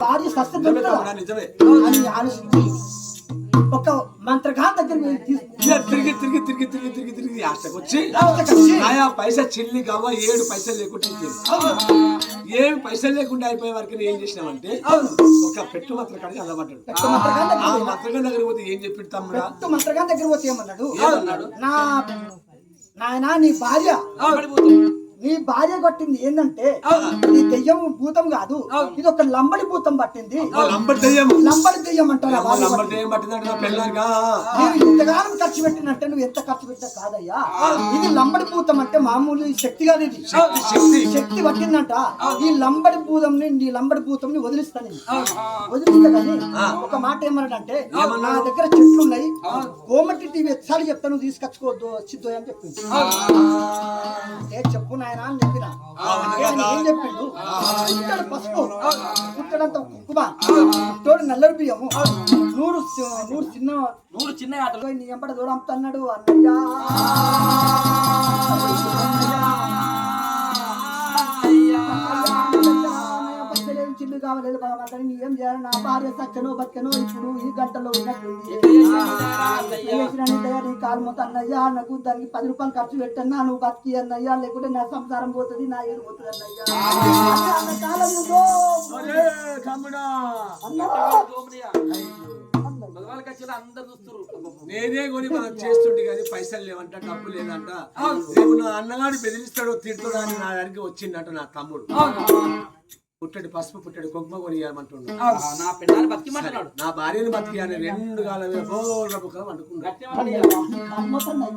భార్య అని ఆలోచించి. ఒక మంత్రగాన్ దగ్గర తిరిగి తిరిగి తిరిగి తిరిగి తిరిగి తిరిగి ఆశకు వచ్చి వచ్చి, ఆయా పైసా చిల్లి కావ ఏడు పైసలు లేకుండా. ఏమి పైసలు లేకుండా అయిపోయే వరకు ఏం చేసినామంటే ఒక పెట్టు మాత్రం దగ్గర ఆ మంత్రగం దగ్గర పోతే ఏం చెప్పి తమ్ముడా? పెట్టు మంత్రగాన్ దగ్గర పోతే ఏమన్నాడు? ఏమన్నాడు? నా నాయన నీ భార్య నీ భార్య కొట్టింది ఏంటంటే ఇది దెయ్యం భూతం కాదు. ఇది ఒక లంబడి భూతం పట్టింది. లంబడి దెయ్యం అంటారా నా నేను ఇంతగానం ఖర్చు పెట్టినంటే నువ్వు ఎంత ఖర్చు పెట్టా కాదయ్యా. ఇది లంబడి భూతం అంటే మామూలు శక్తి కాదు ఇది. శక్తి. పట్టిందంట. ఈ లంబడి భూతంని నీ లంబడి భూతంని వదిలిస్తాను నేను. వదిలిస్తా కానీ ఒక మాట ఏమన్నాడంటే నా దగ్గర చెట్లు ఉన్నాయి కోమటి టీవీ ఎత్సారి చెప్తా నువ్వు తీసుకొచ్చుకోవద్దు వచ్చిద్దు అని చెప్పింది. ఏ చెప్పు అని చెప్పిన ఏ చెప్పిండు? పుట్టడు పసుపు. పుట్టడంత కుంకుమ పుట్టోడు నల్లరి బియ్యము. నూరు నూరు చిన్న నూరు చిన్న ఆటలు నీ ఎంపట దూరం అన్నాడు అన్నయ్యా. చిల్లు కావలేదు భగవంతుని నీ ఏం చేయాలి. నా భార్య సచ్చను బచ్చను ఇప్పుడు ఈ గంటలో ఉన్నట్టుంది. నీ కాలు మొత్తం అన్నయ్యా నాకు దానికి పది రూపాయలు ఖర్చు పెట్టన్నా నువ్వు బతికి అన్నయ్యా లేకుంటే నా సంసారం పోతుంది నా ఏడు పోతుంది అన్నయ్యా. నేనే కొని మనం చేస్తుంటే కానీ పైసలు లేవంట డబ్బు లేదంట. రేపు నా అన్నగాడు బెదిరిస్తాడో తిడతాడో అని నా దగ్గరికి వచ్చిండట నా తమ్ముడు. పుట్టడి పసుపు పుట్టడి కుంకుమ కొని ఇవ్వమంటున్నాడు నా బతికిమంటున్నాడు నా భార్యను బతికి రెండు కాలం.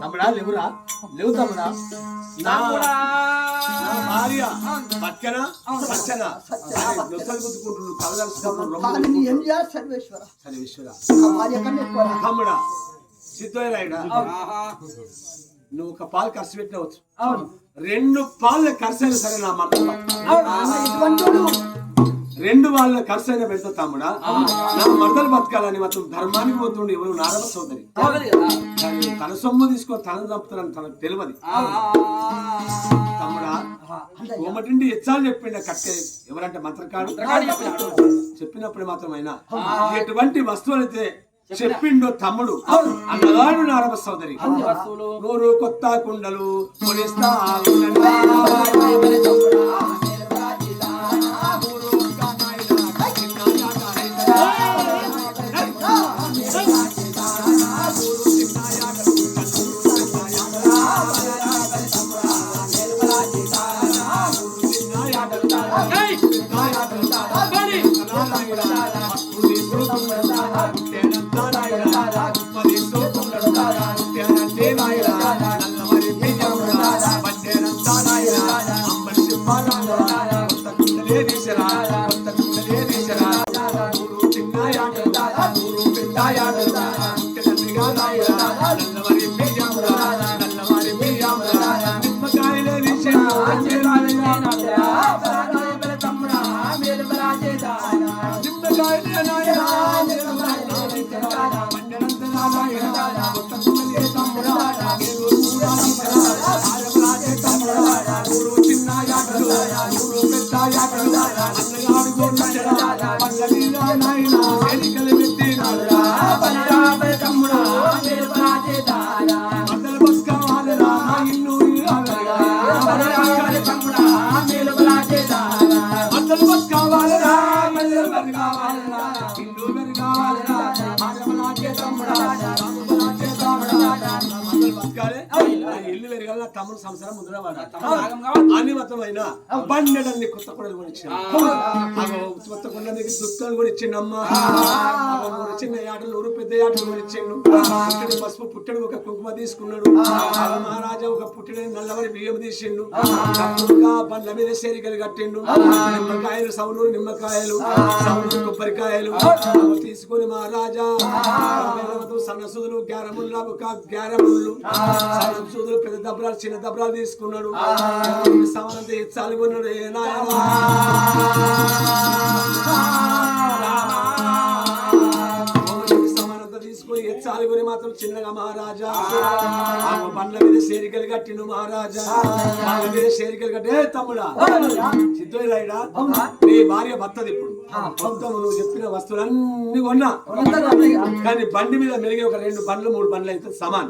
తమ్ముడా లేవురా? లేవు తమ్ముడా? నా భార్య బతికనా? సచ్చనా నొసలు గుద్దుకుంటున్నాడు కలదలుచుకుంటున్నాడు కానీ నీ ఏం చేయాలి సర్వేశ్వర. తమ్ముడా సిద్ధరాయుడా నువ్వు ఒక పాలు ఖర్చు పెట్టవచ్చు రెండు పాల ఖర్చు అయినా సరే నా మాట రెండు వాళ్ళ ఖర్చు అయినా పెడతా తమ్ముడా నా మరదలు బతకాలని మాత్రం ధర్మానికి పోతుండే ఎవరు నారద సోదరి. తన సొమ్ము తీసుకొని తనను చంపుతారని తనకు తెలియదు. తమ్ముడా కోమటిండి ఎచ్చాలు చెప్పిండ కట్టే ఎవరంటే మంత్రకాడు? చెప్పినప్పుడు మాత్రమైనా. ఎటువంటి వస్తువులైతే చెప్పిండో తమ్ముడు. అన్నగాడు నారద సోదరి. నూరు కొత్త కుండలు కొనిస్తా తమ్ముడు ముందర అన్ని బండెడన్ని కొత్త కొడలు కూడా ఇచ్చాను కొత్త కొండ దుఃఖాలు కూడా ఇచ్చిండమ్మా ఆటలు నూరు పెద్ద ఆటలు ఇచ్చిండు పుట్టడి పసుపు పుట్టడు ఒక కుంకుమ తీసుకున్నాడు. మహారాజా ఒక పుట్టడి నల్లవరి బియ్యం తీసిండు. బండ్ల మీద సేరికలు కట్టిండు. నిమ్మకాయలు సౌనూరు నిమ్మకాయలు సౌనూరు కొబ్బరికాయలు తీసుకుని తీసుకొని మహారాజా సన్న సూదులు గ్యారములు ఒక గ్యారములు సన్న సూదులు పెద్ద దబ్రాలు చిన్న దబ్రాలు తీసుకున్నాడు. సమానంత ఇచ్చాలి కొన్నాడు. ఏ నాయనా? కొని మాత్రం చిన్నగా మహారాజా. ఆ బండ్ల మీద సేరికలు కట్టిండు మహారాజా. బండ్ల మీద సేరికలు కట్టి తమ్ముడా సిద్ధోయ్ రాయుడా నీ భార్య భర్తది ఇప్పుడు. మొత్తం నువ్వు చెప్పిన వస్తువులన్నీ కొన్నా. కానీ బండి మీద మెలిగే ఒక రెండు బండ్లు మూడు బండ్లు అయితే సమాన్.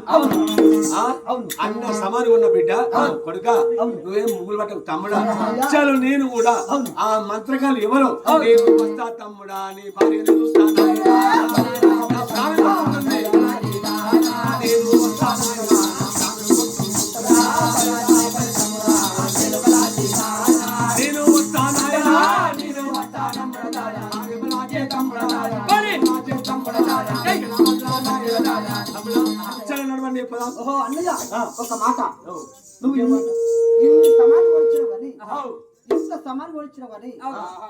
ఆ? అన్న సమాన్ ఉన్న బిడ్డ కొడుక నువ్వేం ముగ్గులు పట్టకు తమ్ముడా. చలో నేను కూడా ఆ మంత్రకాలు ఎవరు? నేను వస్తా తమ్ముడా నీ భార్యను చూస్తాను నడవండి ఓహో అన్నయ్య ఒక మాట. నువ్వు సమాన్ కొలిచిన కానీ ఇంత సమాన్ కొలిచిన కానీ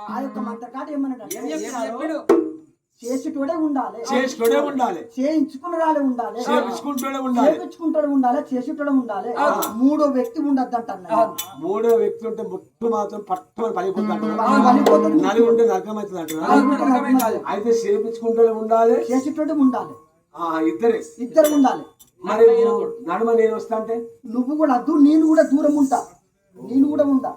ఆ యొక్క మంత్రకాట ఏమన్నాడు చేసేటోడే ఉండాలి. చేసుకుంటూనే ఉండాలి. చేయించుకున్న రాలే ఉండాలి. చేపించుకుంటూనే ఉండాలి. చేపించుకుంటాడు ఉండాలి చేసేటోడే ఉండాలి. మూడో వ్యక్తి ఉండద్దు అంట మూడో వ్యక్తి ఉంటే ముట్టు మాత్రం పట్టుకొని పడిపోతాడు పడిపోతుంది. నలి ఉంటే నరకం అవుతుంది అయితే చేపించుకుంటూనే ఉండాలి. చేసేటోడే ఉండాలి. ఇద్దరే. ఇద్దరు ఉండాలి. మరి నువ్వు నడుమ నేను వస్తా అంటే? నువ్వు కూడా అద్దు నేను కూడా దూరం ఉంటా. నేను కూడా ఉంటా.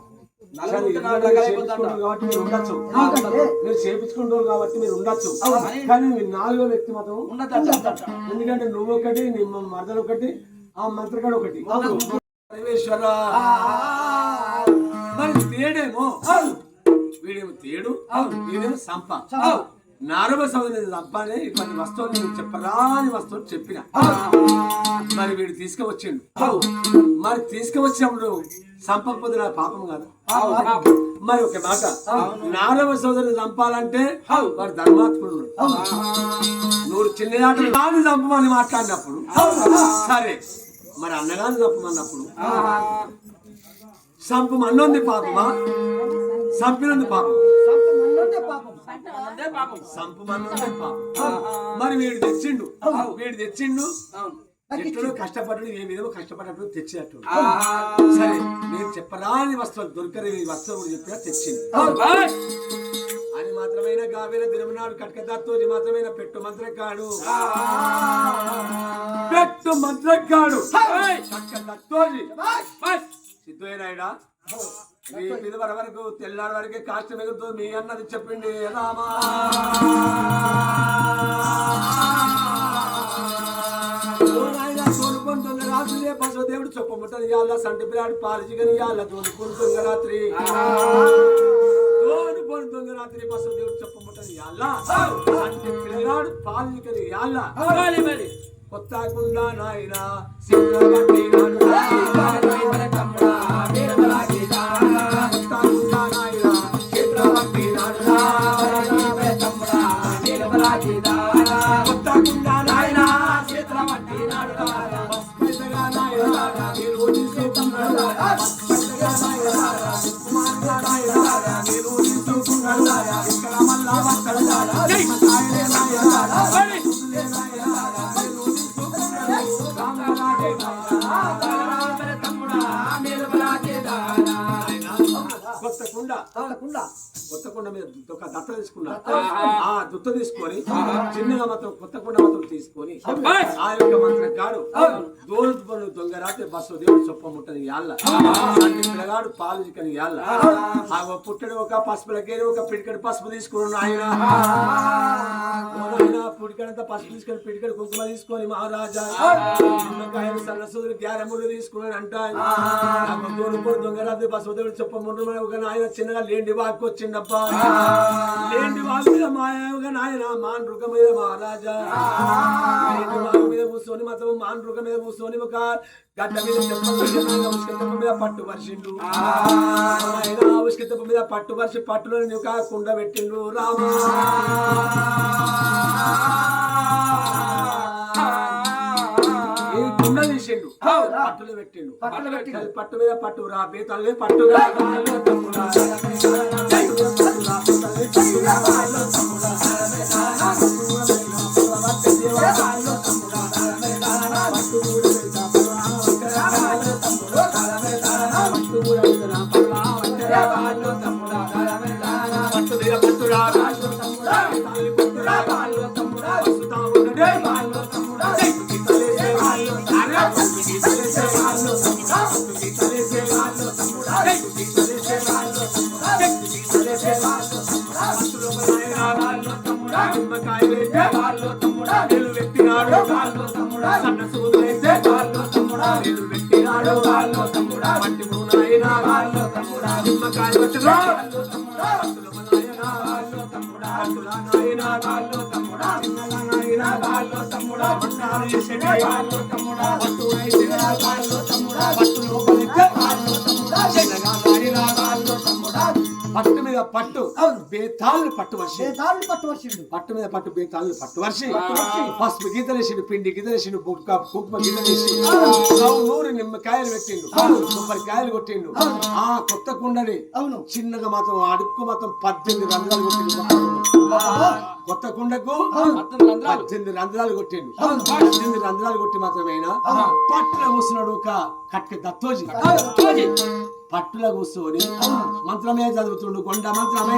మీరు చేపించుకుంటారు కాబట్టి మీరు ఉండొచ్చు. ఎందుకంటే మీరు చేపించుకుంటారు కాబట్టి మీరు ఉండొచ్చు. కానీ మీరు నాలుగో వ్యక్తి మాత్రం ఎందుకంటే నువ్వు ఒకటి నీ మరదలు ఒకటి ఆ మంత్రగాడు ఒకటి. మరి తేడేమో వీడేమో తేడు వీడేమో సంప. నారవ సోదరి సంప అనే ఇటువంటి వస్తువులు నేను చెప్పరాని వస్తువులు చెప్పిన. మరి వీడు తీసుకువచ్చిండు. మరి తీసుకువచ్చినప్పుడు సంపకపోతే నా పాపం కాదు. మరి ఒక మాట నారవ సోదరిని చంపాలంటే వాడు ధర్మాత్ముడు. నువ్వు చిన్న ఆటలు నాని చంపమని మాట్లాడినప్పుడు. సరే. మరి అన్నగాని చంపమన్నప్పుడు. చంపమన్నోంది పాపమా? చంపినంది పాపం. చంపమన్నోంది పాపం. మరి వీడు తెచ్చిండు. వీడు తెచ్చిండు. ఎక్కడో కష్టపడ్డాడు ఏ విధంగా కష్టపడ్డప్పుడు తెచ్చినట్టు సరే నేను చెప్పరాని వస్తువులు దొరకని కూడా చెప్పినా తెచ్చింది. అని మాత్రమైన గావేల దినమనాడు కట్కదాత్తోజి మాత్రమైన పెట్టు మంత్రకాడు పెట్టు మంత్రకాడు సిద్ధునాయుడా మీ మీద వర వరకు తెల్లారి వరకే కాష్ట మిగులుతుంది మీ అన్నది చెప్పింది రామా. తోలుకుంటుంది రాత్రి పశు దేవుడు చొప్పముట్టని ఇవాళ సంటి పిల్లాడు పాలిచిగని ఇవాళ తోలుకుంటుంది రాత్రి తోలుకొని దొంగ రాత్రి పశు దేవుడు చొప్పముట్టని ఇవాళ సంటి పిల్లగాడు పాలిచిగని ఇవాళ కొత్తకుండా నాయన సింహగట్టి నాడు కొత్తకుండా మీద ఒక దత్త తీసుకున్నా. ఆ దుత్త తీసుకొని చిన్నగా మాత్రం కొత్తకొండ మాత్రం తీసుకొని ఆ. యొక్క మంత్రం కాడు దోలు పనులు దొంగ రాత్రి బస్సు దేవుడు చొప్ప ముట్టని యాళ్ళ. పిల్లగాడు పాలు చిక్కని యాళ్ళ. ఆ. పుట్టడు ఒక పసుపులకేరి ఒక పిడికడి పసుపు తీసుకున్నాడు ఆయన. ఆయన పుడికడంతా పసుపు తీసుకొని పిడికడి కుంకుమ తీసుకొని మహారాజా. నిమ్మకాయలు సన్నసుదులు గ్యారములు తీసుకున్నాడు అంట దొంగ రాత్రి బస్సు దేవుడు చొప్ప ముట్టని ఒక నాయన చిన్నగా లేండి వాక్కు లేండి వాకు మీద మాయగా నాయన మాన్ రుగ మీద మహారాజా. లేండి వాకు మీద కూర్చొని మాత్రం మాన్ రుగ మీద కూర్చొని ఒక గడ్డ మీద తెప్ప మీద పట్టు పరిచిండు ఆయన ఉసుక తెప్ప మీద పట్టు పరిచి పట్టులో నువ్వు కుండ పెట్టిండు రామా. తీసిండు పట్టులో పెట్టిండు. పట్టులో పెట్టిండు. అది పట్టు మీద పట్టు రా బీతాలు పట్టుగా పట్టు మీద పట్టురా తాళి పట్టురా వస్తుతా ఉన్నదే నీళ్ళు తమ్ముడా సన్న సూదులైతే నీళ్ళు తమ్ముడా మట్టి తమ్ముడా నిమ్మకాయలు వచ్చినా పట్టు మీద పట్టు. అవును. బేతాళ్ళు పట్టు వర్షి వేదాలు పట్టువచ్చిండు పట్టు మీద పట్టు బేతాళ్ళు పట్టు వర్షి పసుపు గీతలేసిండు పిండి గీతలేసిండు బుక్క కుంకుమ గీతలేసి నూరు నిమ్మకాయలు పెట్టిండు. కొబ్బరికాయలు కొట్టిండు. ఆ. కొత్త కుండని అవును. చిన్నగా మాత్రం అడుక్కు మాత్రం పద్దెనిమిది రంధ్రాలు కొట్టిండు. కొత్త కుండకు పద్దెనిమిది రంధ్రాలు. కొట్టిండు. పద్దెనిమిది రంధ్రాలు కొట్టి మాత్రమేనా? పట్టున కూర్చున్నాడు ఒక కట్క దత్తోజి. పట్టుల కూర్చొని మంత్రమే చదువుతుండు కొండ మంత్రమే.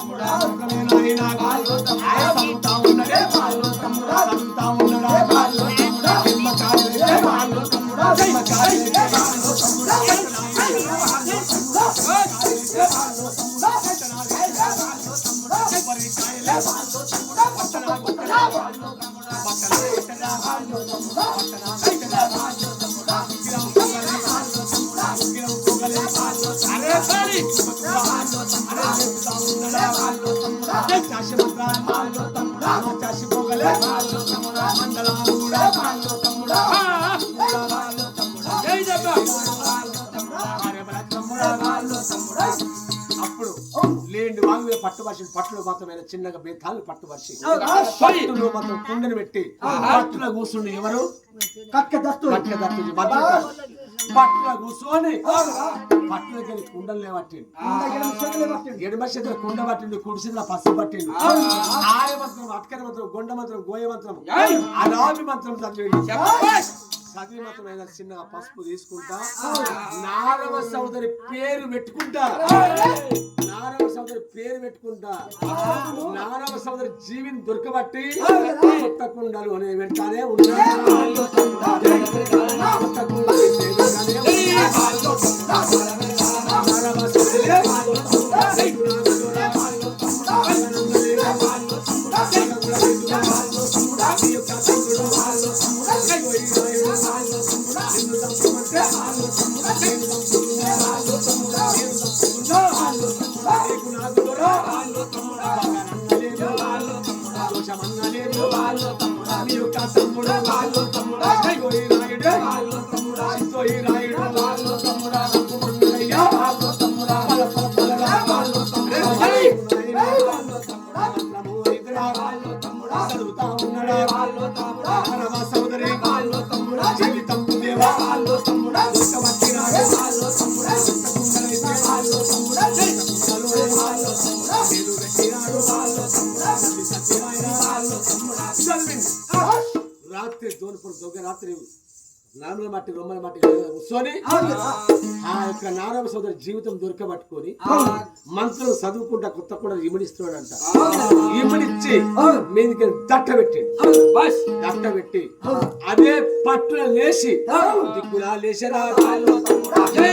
అప్పుడు లేండి వాంగు పట్టు వర్షం పట్టులో మాత్రమైన చిన్నగా బేతాలు పట్టు వర్షి పట్టులో మాత్రం కుండను పెట్టి పట్టులో కూర్చుండి ఎవరు? కక్క దత్తు. దత్తుజీ మధ్య పట్టులో కూర్చొని పట్టులకి కుండలు లేవట్టిండు. ఎడమ చేతుల కుండ పట్టిండు కుడి చేతుల పసుపు పట్టిండు. ఆయ మంత్రం అట్కర మంత్రం గొండ మంత్రం గోయ మంత్రం అలాంటి మంత్రం చదివిండు చదివి మాత్రం ఆయన చిన్నగా పసుపు తీసుకుంటా. నారవ సోదరి పేరు పెట్టుకుంటా. నారవ సోదరి పేరు పెట్టుకుంటా. నారవ సోదరి జీవిని దొరకబట్టి కొత్త కుండలు అనే వెంటనే ఉన్నాడు రాత్రి నామల మట్టి రొమ్మల మట్టి కూర్చొని ఆ యొక్క నారాయణ సోదరి జీవితం దొరకబట్టుకొని మంత్రులు చదువుకుంటా కొత్త కూడా ఇమిడిస్తున్నాడంట. ఇమిడిచ్చి మీదికి దట్ట పెట్టి దట్ట పెట్టి అదే పట్టున లేచి దిక్కులా లేచరా రాత్రి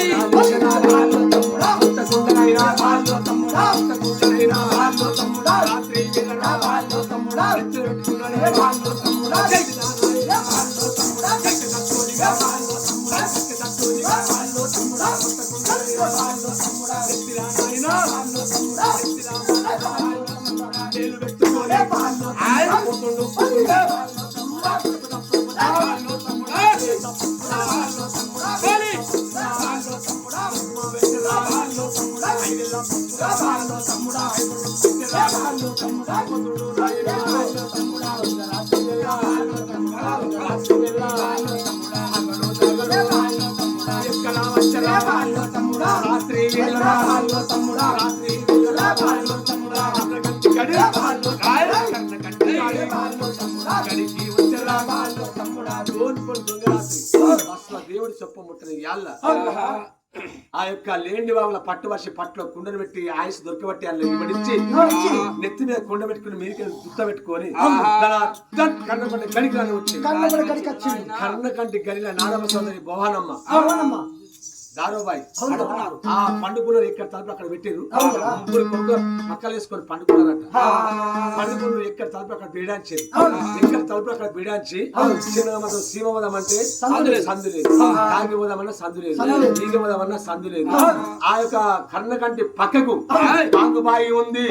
నెత్తిరా నాయనా. నేను చెప్ప ముట్టని యాళ్ళ? ఆ యొక్క లేండి వాళ్ళ పట్టు వర్షి పట్టులో కుండను పెట్టి ఆయుష్ దొరకబట్టి వాళ్ళు ఇవ్వడిచ్చి నెత్తి మీద కుండ పెట్టుకుని మీదకి గుత్త పెట్టుకొని కన్న కంటి గడికి వచ్చింది కళ్ళ కూడా కడికి వచ్చింది కర్ణ కంటి గడిల నారవ సోదరి భవానమ్మ అవును. ఆ పండుకున్నారు ఇక్కడ తలుపు అక్కడ పెట్టారు? ముగ్గురు కొడుకు పక్కలు వేసుకొని పండుకున్నారట పండుకున్నారు ఎక్కడ తలుపు అక్కడ బీడాంచి ఎక్కడ తలుపు అక్కడ బీడాంచి సీమ పోదాం అంటే సందు లేదు సందు లేదు తాగి పోదామన్నా సందు లేదు. ఈగ పోదామన్నా సందు లేదు ఆ యొక్క కర్ణ కంటి పక్కకు బాంగుబాయి ఉంది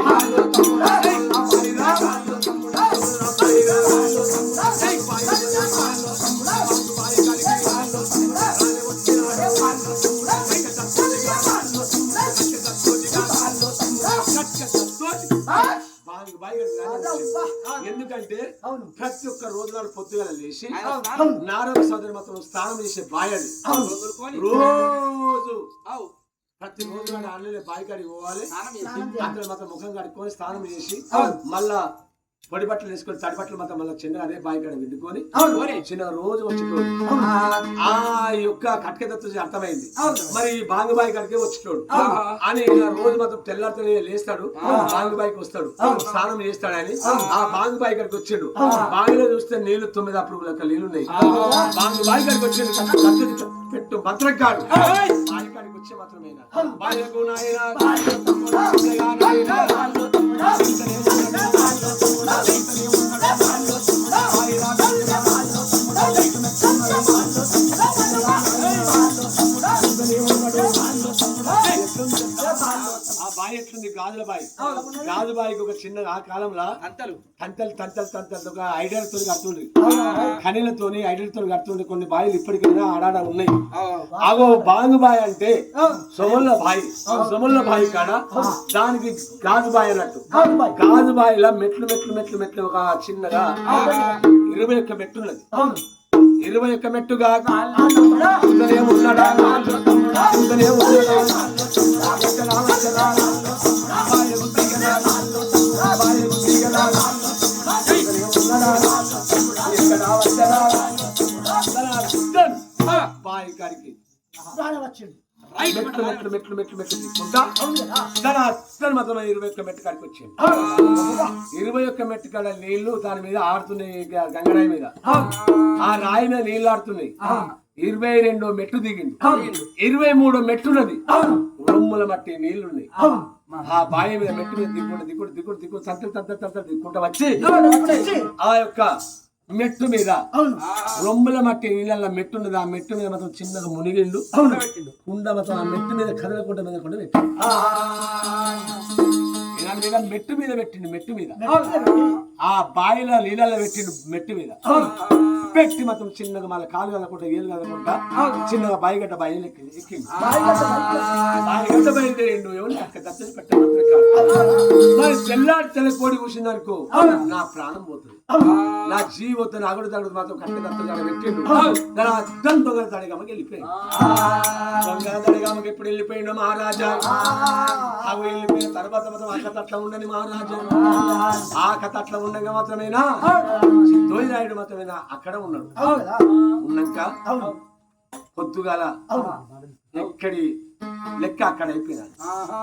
ఎందుకంటే ప్రతి ఒక్క రోజు నాడు పొద్దుగల లేచి నారద సోదరి మాత్రం స్నానం చేసే బాయ్ అది రోజు ప్రతి రోజు నాడు ఆన్లైన్ బాయ్ కాడికి పోవాలి అక్కడ మాత్రం ముఖం కడుక్కొని స్నానం చేసి మళ్ళా పొడి బట్టలు వేసుకొని తడి బట్టలు మాత్రం మళ్ళీ చిన్నగా అదే బాయ్ కాడ విండుకొని చిన్న రోజు వచ్చేటోడు ఆ యొక్క కట్కెదత్తు అర్థమైంది. మరి ఈ బాంగు బాయ్ కాడికే వచ్చేటోడు అని రోజు మాత్రం తెల్లారితోనే లేస్తాడు. బాంగు బాయికి వస్తాడు. స్నానం చేస్తాడని ఆ బాంగు బాయ్ కాడికి వచ్చిండు. బావిలో చూస్తే నీళ్ళు తొమ్మిది అప్పుడు లెక్క నీళ్ళు ఉన్నాయి బాంగు బాయ్ కాడికి వచ్చిండు. పెట్టు భద్రకాడు బాయ్ కాడికి వచ్చే మాత్రమేనా నాయనా. చిన్నగా బాయ్ ఎట్లుంది గాజుల బాయ్ గాజు బాయికి ఒక చిన్న ఆ కాలంలో అంతలు తంతలు తంతలు తంతలు ఒక ఐడియాలతో కడుతుండ్రి ఖనీలతోని ఐడియాలతో కడుతుండ్రి కొన్ని బాయిలు ఇప్పటికైనా ఆడాడ ఉన్నాయి ఆగో బాంగు బాయ్ అంటే సొమల్ల బాయి సొమల్ల బాయి కాడ దానికి గాజు బాయ్ అన్నట్టు అవును గాజు బాయిలా మెట్లు మెట్లు మెట్లు మెట్లు ఒక చిన్నగా ఇరవై ఒక్క మెట్టు ఉన్నది ఇరవై ఒక్క మెట్టుగా ఉన్నాడా ఉందనే ఉన్నాడా ప్రాణం వచ్చింది మెట్లు మెట్లు మెట్లు మెట్లు మెట్లు? ధనార్దన్ మాత్రం ఇరవై ఒక్క మెట్టు కాడికి వచ్చింది. ఇరవై ఒక్క మెట్టు కాడ నీళ్ళు దాని మీద ఆడుతున్నాయి గంగరాయి మీద. ఆ రాయి మీద నీళ్ళు ఆడుతున్నాయి ఇరవై రెండో మెట్టు దిగింది. ఇరవై మూడో మెట్టున్నది రొమ్ముల మట్టి నీళ్ళున్నాయి. ఆ బావి మీద మెట్టు మీద దిక్కుంటూ దిక్కుంటూ దిక్కుంటూ దిక్కుంటూ తంతలు తంతలు తంతలు దిక్కుంటూ వచ్చి వచ్చి, ఆ యొక్క మెట్టు మీద. రొమ్ముల మట్టి నీళ్ళ మెట్టు ఉన్నది. ఆ మెట్టు మీద మాత్రం చిన్నగా మునిగిండు. కుండ మాత్రం ఆ మెట్టు మీద కదలకుండా మీద కూడా పెట్టిండు మీద మెట్టు మీద పెట్టిండు మెట్టు మీద. ఆ బావిలో నీళ్ళలో పెట్టిండు మెట్టు మీద. పెట్టి మాత్రం చిన్నగా మళ్ళీ కాలు కదలకుండా ఏలు కదలకుండా చిన్నగా బాయిగడ్డ బాయి ఎక్కింది బాయిగడ్డ బయలుదేరిండు ఎవరు అక్కడ పెట్టే తెల్ల కోడి కూసింది అనుకో నా ప్రాణం పోతుంది. నా జీవితం అగుడు తగుడు మాత్రం కట్ట దత్తని పెట్టిండు. దాని అద్దం దొంగల తడిగమ్మకి వెళ్ళిపోయింది దొంగల తడిగమ్మకి ఎప్పుడు వెళ్ళిపోయిండు మహారాజా. అవి వెళ్ళిపోయిన తర్వాత మాత్రం ఆ కథ అట్లా ఉండని మహారాజా. ఆ. కథ అట్లా ఉండగా మాత్రమేనా? సిద్ధోయి రాయుడు మాత్రమేనా? అక్కడ ఉన్నాడు? ఉన్నాక పొద్దుగాల ఎక్కడి లెక్క అక్కడ అయిపోయినాడు. ఆహా.